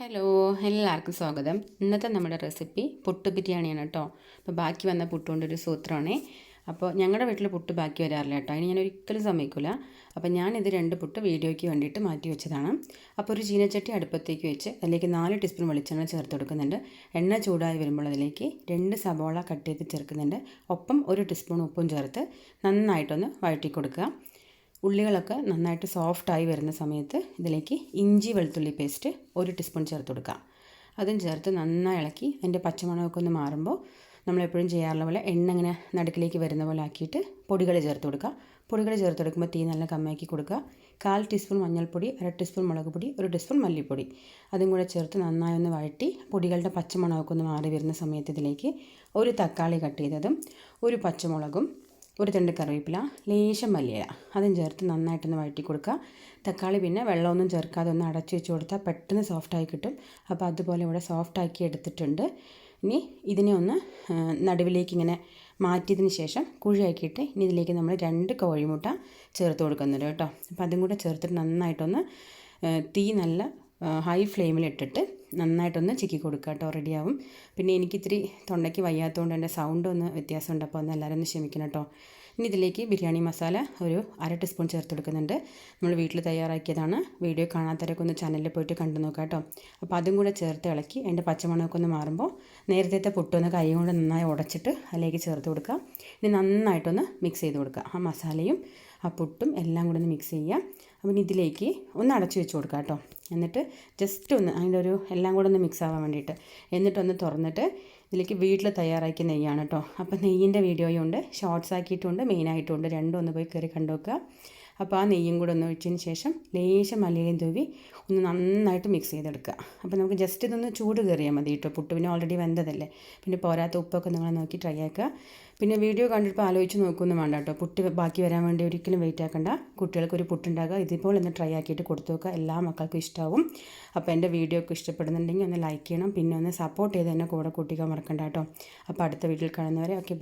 Hello എല്ലാവർക്കും സ്വാഗതം. ഇന്നത്തെ നമ്മുടെ റെസിപ്പി പുട്ട് ബിരിയാണിയാണ് കേട്ടോ. അപ്പോൾ ബാക്കി വന്ന പുട്ടുകൊണ്ടൊരു സൂത്രമാണേ. അപ്പോൾ ഞങ്ങളുടെ വീട്ടിൽ പുട്ട് ബാക്കി വരാറില്ല കേട്ടോ. അതിന് ഞാൻ ഒരിക്കലും സമ്മതിക്കില്ല അപ്പോൾ ഞാനിത് രണ്ട് പുട്ട് വീഡിയോയ്ക്ക് വേണ്ടിയിട്ട് മാറ്റി വെച്ചതാണ്. അപ്പോൾ ഒരു ചീനച്ചട്ടി അടുപ്പത്തേക്ക് വെച്ച് അതിലേക്ക് നാല് ടീസ്പൂൺ വെളിച്ചെണ്ണ ചേർത്ത് കൊടുക്കുന്നുണ്ട്. എണ്ണ ചൂടായി വരുമ്പോൾ അതിലേക്ക് രണ്ട് സബോള കട്ട് ചെയ്ത് ചേർക്കുന്നുണ്ട്. ഒപ്പം ഒരു ടീസ്പൂൺ ഉപ്പും ചേർത്ത് നന്നായിട്ടൊന്ന് വഴറ്റി കൊടുക്കുക ഉള്ളികളൊക്കെ നന്നായിട്ട് സോഫ്റ്റായി വരുന്ന സമയത്ത് ഇതിലേക്ക് ഇഞ്ചി വെളുത്തുള്ളി പേസ്റ്റ് ഒരു ടീസ്പൂൺ ചേർത്ത് കൊടുക്കാം അതും ചേർത്ത് നന്നായി ഇളക്കി അതിന്റെ പച്ചമണമൊക്കെ ഒന്ന് മാറുമ്പോൾ നമ്മളെപ്പോഴും ചെയ്യാറുള്ള പോലെ എണ്ണ ഇങ്ങനെ നടുക്കിലേക്ക് വരുന്ന പോലെ ആക്കിയിട്ട് പൊടികൾ ചേർത്ത് കൊടുക്കുക. പൊടികൾ ചേർത്ത് കൊടുക്കുമ്പോൾ തീ നല്ല കമ്മിയാക്കി കൊടുക്കുക. കാൽ ടീസ്പൂൺ മഞ്ഞൾപ്പൊടി അര ടീസ്പൂൺ മുളക് പൊടി ഒരു ടീസ്പൂൺ മല്ലിപ്പൊടി. അതും കൂടെ ചേർത്ത് നന്നായി ഒന്ന് വഴറ്റി പൊടികളുടെ പച്ചമണമൊക്കെ ഒന്ന് മാറി വരുന്ന സമയത്ത് ഇതിലേക്ക് ഒരു തക്കാളി കട്ട് ചെയ്തതും ഒരു പച്ചമുളകും ഒരു തണ്ട് കറിവേപ്പില ലേശം മല്ലിയില. അതും ചേർത്ത് നന്നായിട്ടൊന്ന് വഴറ്റി കൊടുക്കുക തക്കാളി പിന്നെ വെള്ളമൊന്നും ചേർക്കാതെ ഒന്ന് അടച്ചു വെച്ച് കൊടുത്താൽ പെട്ടെന്ന് സോഫ്റ്റായി കിട്ടും. അപ്പോൾ അതുപോലെ ഇവിടെ സോഫ്റ്റാക്കി എടുത്തിട്ടുണ്ട്. ഇനി ഇതിനെ ഒന്ന് നടുവിലേക്ക് ഇങ്ങനെ മാറ്റിയതിന് ശേഷം കുഴിയാക്കിയിട്ട് ഇനി ഇതിലേക്ക് നമ്മൾ രണ്ട് കോഴിമുട്ട ചേർത്ത് കൊടുക്കുന്നുണ്ട് കേട്ടോ. അപ്പോൾ അതും കൂടെ ചേർത്തിട്ട് നന്നായിട്ടൊന്ന് തീ നല്ല ഹൈ ഫ്ലെയിമിലിട്ടിട്ട് നന്നായിട്ടൊന്ന് ചിക്കി കൊടുക്കുക കേട്ടോ റെഡിയാവും പിന്നെ എനിക്കിത്തിരി തൊണ്ടയ്ക്ക് വയ്യാത്തതുകൊണ്ട് എന്റെ സൗണ്ട് ഒന്ന് വ്യത്യാസമുണ്ട് അപ്പോൾ ഒന്ന് എല്ലാവരും ഒന്ന് ക്ഷമിക്കണം കേട്ടോ. ഇനി ഇതിലേക്ക് ബിരിയാണി മസാല ഒരു അര ടീസ്പൂൺ ചേർത്ത് കൊടുക്കുന്നുണ്ട്. നമ്മൾ വീട്ടിൽ തയ്യാറാക്കിയതാണ്. വീഡിയോ കാണാത്തവരൊക്കെ ഒന്ന് ചാനലിൽ പോയിട്ട് കണ്ടു നോക്കാം കേട്ടോ. അപ്പോൾ അതും കൂടെ ചേർത്ത് ഇളക്കി അതിന്റെ പച്ചമണമൊക്കെ ഒന്ന് മാറുമ്പോൾ നേരത്തെ പൊട്ടൊന്ന് കൈ കൊണ്ട് നന്നായി ഉടച്ചിട്ട് അതിലേക്ക് ചേർത്ത് കൊടുക്കുക. ഇനി നന്നായിട്ടൊന്ന് മിക്സ് ചെയ്ത് കൊടുക്കുക. ആ മസാലയും ആ പുട്ടും എല്ലാം കൂടെ ഒന്ന് മിക്സ് ചെയ്യുക അപ്പം ഇതിലേക്ക് ഒന്ന് അടച്ചു വെച്ച് കൊടുക്കുക കേട്ടോ. എന്നിട്ട് ജസ്റ്റ് ഒന്ന് അതിന്റെ ഒരു എല്ലാം കൂടെ ഒന്ന് മിക്സ് ആവാൻ വേണ്ടിയിട്ട്. എന്നിട്ടൊന്ന് തുറന്നിട്ട് ഇതിലേക്ക് വീട്ടിൽ തയ്യാറാക്കിയ നെയ്യാണ് കേട്ടോ അപ്പോൾ നെയ്യിന്റെ വീഡിയോയും ഉണ്ട്. ഷോർട്സ് ആക്കിയിട്ടുണ്ട് മെയിനായിട്ടും ഉണ്ട് രണ്ടും ഒന്ന് പോയി കയറി കണ്ടു വെക്കുക അപ്പോൾ ആ നെയ്യും കൂടെ ഒന്ന് ഒഴിച്ചതിന് ശേഷം ലേശം മലയും തൂവി ഒന്ന് നന്നായിട്ട് മിക്സ് ചെയ്തെടുക്കുക. അപ്പോൾ നമുക്ക് ജസ്റ്റ് ഇതൊന്ന് ചൂട് കയറിയാൽ മതി കേട്ടോ പുട്ട് പിന്നെ ഓൾറെഡി വെന്തതല്ലേ. പിന്നെ പോരാത്ത ഉപ്പൊക്കെ നിങ്ങൾ നോക്കി ട്രൈ ആക്കുക. പിന്നെ വീഡിയോ കണ്ടിട്ട് ആലോചിച്ച് നോക്കുമെന്ന് വേണ്ട കേട്ടോ പുട്ട് ബാക്കി വരാൻ വേണ്ടി ഒരിക്കലും വെയിറ്റ് ആക്കണ്ട. കുട്ടികൾക്ക് ഒരു പുട്ടുണ്ടാക്കുക ഇതുപോലെ ഒന്ന് ട്രൈ ആക്കിയിട്ട് കൊടുത്തു നോക്കുക. എല്ലാ മക്കൾക്കും ഇഷ്ടമാവും അപ്പോൾ എന്റെ വീഡിയോ ഒക്കെ ഇഷ്ടപ്പെടുന്നുണ്ടെങ്കിൽ ഒന്ന് ലൈക്ക് ചെയ്യണം. പിന്നെ ഒന്ന് സപ്പോർട്ട് ചെയ്ത് എന്നെ കൂടെ കൂട്ടിക്കാൻ മറക്കണ്ട കേട്ടോ. അപ്പോൾ അടുത്ത വീട്ടിൽ കാണുന്നവരെ ഓക്കെ